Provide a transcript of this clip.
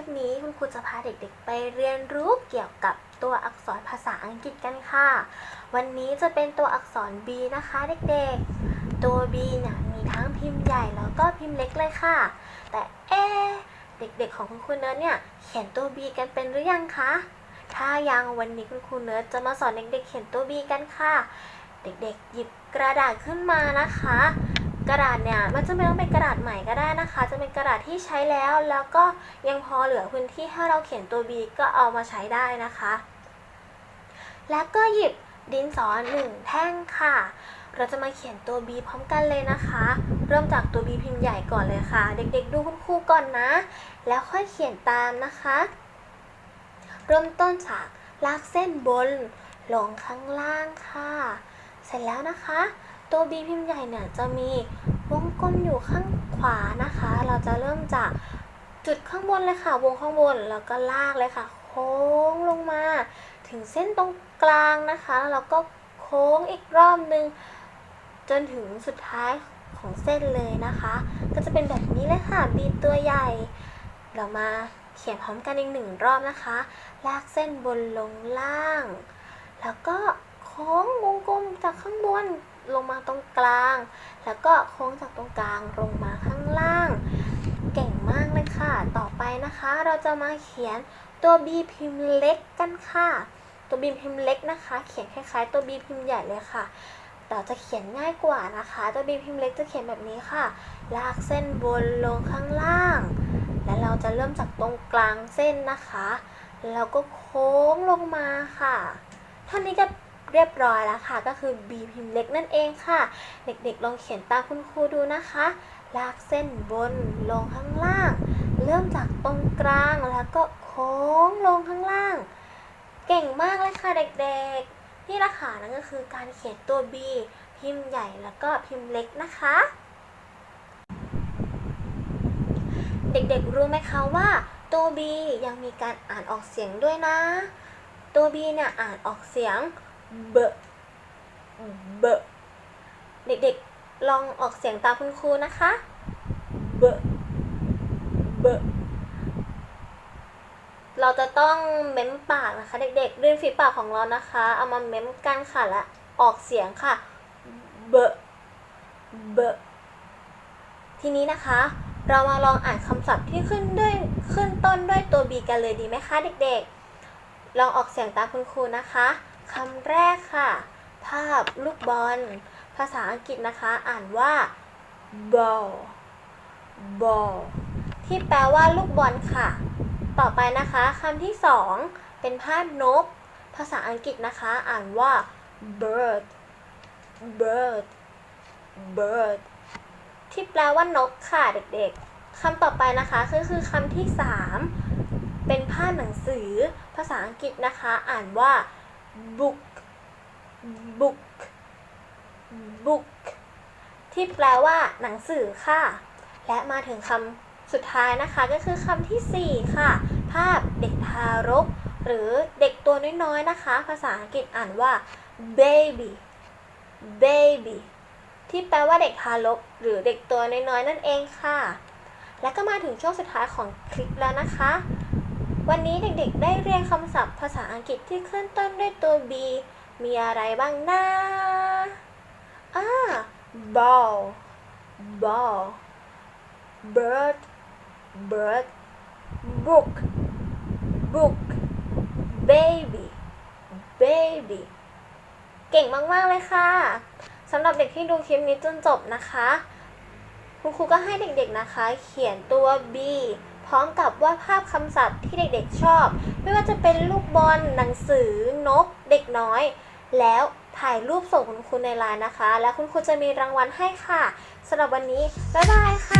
ลิปนี้คุณครูจะพาเด็กๆ ไปเรียนรู้เกี่ยวกับตัวอักษรภาษาอังกฤษกันค่ะ วันนี้จะเป็นตัวอักษร B นะคะเด็กๆ ตัว B เนี่ยมีทั้งพิมพ์ใหญ่แล้วก็พิมพ์เล็กเลยค่ะ แต่เอ๊เด็กๆ ของคุณครูเนิร์ดเนี่ยเขียนตัว B กันเป็นหรือยังคะ ถ้ายังวันนี้คุณครูเนิร์ดจะมาสอนเด็กๆ เขียนตัว B กันค่ะ เด็กๆ หยิบกระดาษขึ้นมานะคะ กระดาษเนี่ยมันจะไม่ต้องเป็นกระดาษใหม่ก็ได้นะคะ จะเป็นกระดาษที่ใช้แล้วแล้วก็ยังพอเหลือพื้นที่ให้เราเขียนตัว B ก็เอามาใช้ได้นะคะ แล้วก็หยิบดินสอหนึ่งแท่งค่ะ เราจะมาเขียนตัว B พร้อมกันเลยนะคะ เริ่มจากตัว B พิมพ์ใหญ่ก่อนเลยค่ะ เด็กๆ ดูคุณครูก่อนนะ แล้วค่อยเขียนตามนะคะ เริ่มต้นจากลากเส้นบนลงข้างล่างค่ะ เสร็จแล้วนะคะ ตัว B พิมพ์ใหญ่เนี่ยจะมีวงกลมอยู่ข้างขวานะคะ เราจะเริ่มจากจุดข้างบนเลยค่ะ วงข้างบนแล้วก็ลากเลยค่ะ โค้งลงมา ถึงเส้นตรงกลางนะคะ แล้วเราก็โค้งอีกรอบนึง จนถึงสุดท้ายของเส้นเลยนะคะ ก็จะเป็นแบบนี้เลยค่ะ B ตัวใหญ่ เรามาเขียนพร้อมกันอีกหนึ่งรอบนะคะ ลากเส้นบนลงล่าง แล้วก็โค้งวงกลมจากข้างบน ลงมาตรงกลาง แล้วก็โค้งจากตรงกลางลงมาข้างล่าง เก่งมากเลยค่ะ ต่อไปนะคะ เราจะมาเขียนตัว B พิมพ์เล็กกันค่ะ ตัว B พิมพ์เล็กนะคะ เขียนคล้ายๆ ตัว B พิมพ์ใหญ่เลยค่ะแต่จะเขียนง่ายกว่านะคะ ตัว B พิมพ์เล็กจะเขียนแบบนี้ค่ะ ลากเส้นบนลงข้างล่าง และเราจะเริ่มจากตรงกลางเส้นนะคะ แล้วก็โค้งลงมาค่ะ เท่านี้ก็ เรียบร้อยแล้วค่ะ ก็คือ B พิมพ์เล็กนั่นเองค่ะ เด็กๆ ลองเขียนตามคุณครูดูนะคะ ลากเส้นบนลงข้างล่าง เริ่มจากตรงกลางแล้วก็โค้งลงข้างล่าง เก่งมากเลยค่ะเด็กๆ นี่ละค่ะนั่นก็คือการเขียนตัว B พิมพ์ใหญ่แล้วก็พิมพ์เล็กนะคะ เด็กๆ รู้ไหมคะว่าตัว B ยังมีการอ่านออกเสียงด้วยนะ ตัว B เนี่ยอ่านออกเสียง เบะเบะเด็กๆ ลองออกเสียงตามคุณครูนะคะ เบะเบะเราจะต้องเม้มปากนะคะ เด็กๆริมฝีปากของเรานะคะ เอามาเม้มกันค่ะและออกเสียงค่ะ เบะเบะทีนี้นะคะ เรามาลองอ่านคำศัพท์ที่ขึ้นด้วยขึ้นต้นด้วยตัว B กันเลยดีไหมคะเด็กๆ ลองออกเสียงตามคุณครูนะคะ คำแรกค่ะ ภาพลูกบอล ภาษาอังกฤษนะคะ อ่านว่า ball ball ที่แปลว่าลูกบอลค่ะ ต่อไปนะคะคำที่สองเป็นภาพนก ภาษาอังกฤษนะคะ อ่านว่า bird bird bird ที่แปลว่านกค่ะเด็กๆคำต่อไปนะคะก็คือคำที่3เป็นภาพหนังสือ ภาษาอังกฤษนะคะ อ่านว่า book book book ที่แปลว่า หนังสือค่ะ และมาถึงคำสุดท้ายนะคะ ก็คือคำที่ 4 ค่ะ ภาพเด็กทารก หรือเด็กตัวน้อยๆนะคะ ภาษาอังกฤษอ่านว่า baby baby ที่แปลว่าเด็กทารก หรือเด็กตัวน้อยๆนั่นเองค่ะ และก็มาถึงช่วงสุดท้ายของคลิปแล้วนะคะ วันนี้เด็กๆ ได้เรียนคำศัพท์ภาษาอังกฤษที่ขึ้นต้นด้วยตัว B มีอะไรบ้างนะอ่า ball ball bird bird book book baby baby เก่งมาก ๆ เลยค่ะสำหรับเด็กที่ดูคลิปนี้จนจบนะคะ คุณครูก็ให้เด็กๆนะคะ เขียนตัว B พร้อมกับวาดภาพคำศัพท์ที่เด็กๆชอบ ไม่ว่าจะเป็นลูกบอล หนังสือ นก เด็กน้อย แล้วถ่ายรูปส่งคุณครูในไลน์นะคะ แล้วคุณครูจะมีรางวัลให้ค่ะสำหรับวันนี้ บ๊ายบายค่ะ